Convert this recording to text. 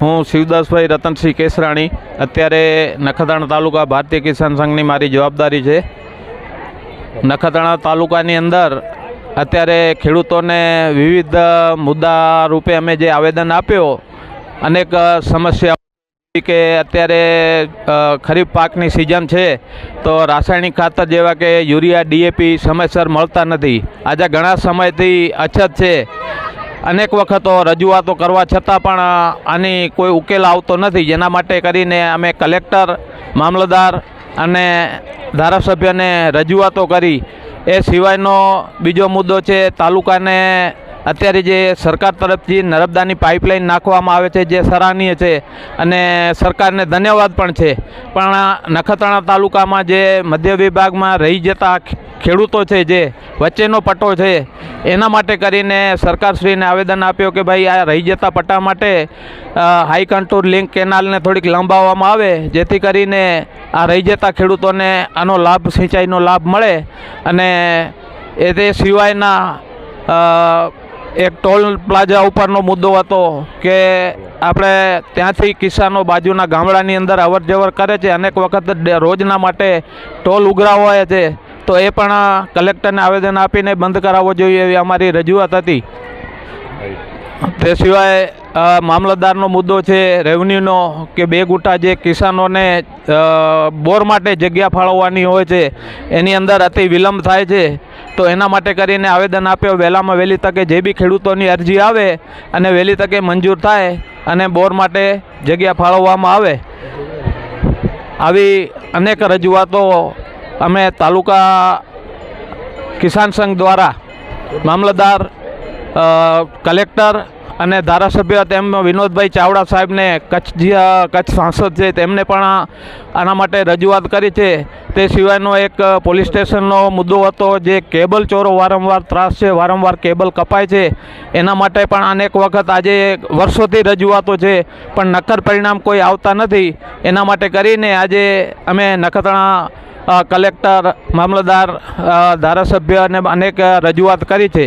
હું શિવદાસભાઈ રતનસિંહ કેસરાણી. અત્યારે નખત્રાણા તાલુકા ભારતીય કિસાન સંઘની મારી જવાબદારી છે. નખત્રાણા તાલુકાની અંદર અત્યારે ખેડૂતોને વિવિધ મુદ્દા રૂપે અમે જે આવેદન આપ્યો, અનેક સમસ્યા કે અત્યારે ખરીફ પાકની સિઝન છે, તો રાસાયણિક ખાતર જેવા કે યુરિયા, ડીએપી સમયસર મળતા નથી. આજે ઘણા સમયથી અછત છે. અનેક વખતો રજૂઆતો કરવા છતાં પણ આની કોઈ ઉકેલ આવતો નથી. જેના માટે કરીને અમે કલેક્ટર, મામલતદાર અને ધારાસભ્યને રજૂઆતો કરી. એ સિવાયનો બીજો મુદ્દો છે, તાલુકાને અત્યારે જે સરકાર તરફથી નર્મદાની પાઇપલાઇન નાખવામાં આવે છે, જે સરાહનીય છે અને સરકારને ધન્યવાદ પણ છે. પણ નખત્રાણા તાલુકામાં જે મધ્ય વિભાગમાં રહી જતા ખેડૂતો છે, જે વચ્ચેનો પટ્ટો છે, એના માટે કરીને સરકારશ્રીને આવેદન આપ્યો કે ભાઈ આ રહી જતા પટ્ટા માટે હાઈ કન્ટુર લિંક કેનાલને થોડીક લંબાવવામાં આવે, જેથી કરીને આ રહી જતા ખેડૂતોને આનો લાભ, સિંચાઈનો લાભ મળે અને એ તે સિવાયના એક ટોલ પ્લાઝા ઉપરનો મુદ્દો હતો કે આપણે ત્યાંથી કિસાનો બાજુના ગામડાની અંદર અવર જવર કરે છે, અનેક વખત રોજના માટે ટોલ ઉઘરાવાય છે. તો એ પણ કલેક્ટરને આવેદન આપીને બંધ કરાવવો જોઈએ એવી અમારી રજૂઆત હતી. તે સિવાય મામલતદારનો મુદ્દો છે રેવન્યુનો કે બે ગુટા જે કિસાનોને બોર માટે જગ્યા ફાળવવાની હોય છે, એની અંદર અતિ વિલંબ થાય છે, તો એના માટે કરીને આવેદન આપ્યો, વહેલામાં વહેલી તકે જે બી ખેડૂતોની અરજી આવે, અને વહેલી તકે મંજૂર થાય, અને બોર માટે જગ્યા ફાળવવામાં આવે. આવી અનેક રજૂઆતો અમે તાલુકા કિસાન સંઘ દ્વારા મામલતદાર કલેક્ટર અને ધારાસભ્ય તેમ વિનોદભાઈ ચાવડા સાહેબને કચ્છ કચ્છ સાંસદ છે તેમને પણ આના માટે રજૂઆત કરી છે. તે સિવાયનો એક પોલીસ સ્ટેશનનો મુદ્દો હતો જે કેબલ ચોરો વારંવાર ત્રાસ છે, વારંવાર કેબલ કપાય છે. એના માટે પણ અનેક વખત આજે વર્ષોથી રજૂઆતો છે, પણ નક્કર પરિણામ કોઈ આવતા નથી. એના માટે કરીને આજે અમે નખત્રાણા કલેક્ટર, મામલતદાર ધારાસભ્ય અને અનેક રજૂઆત કરી છે.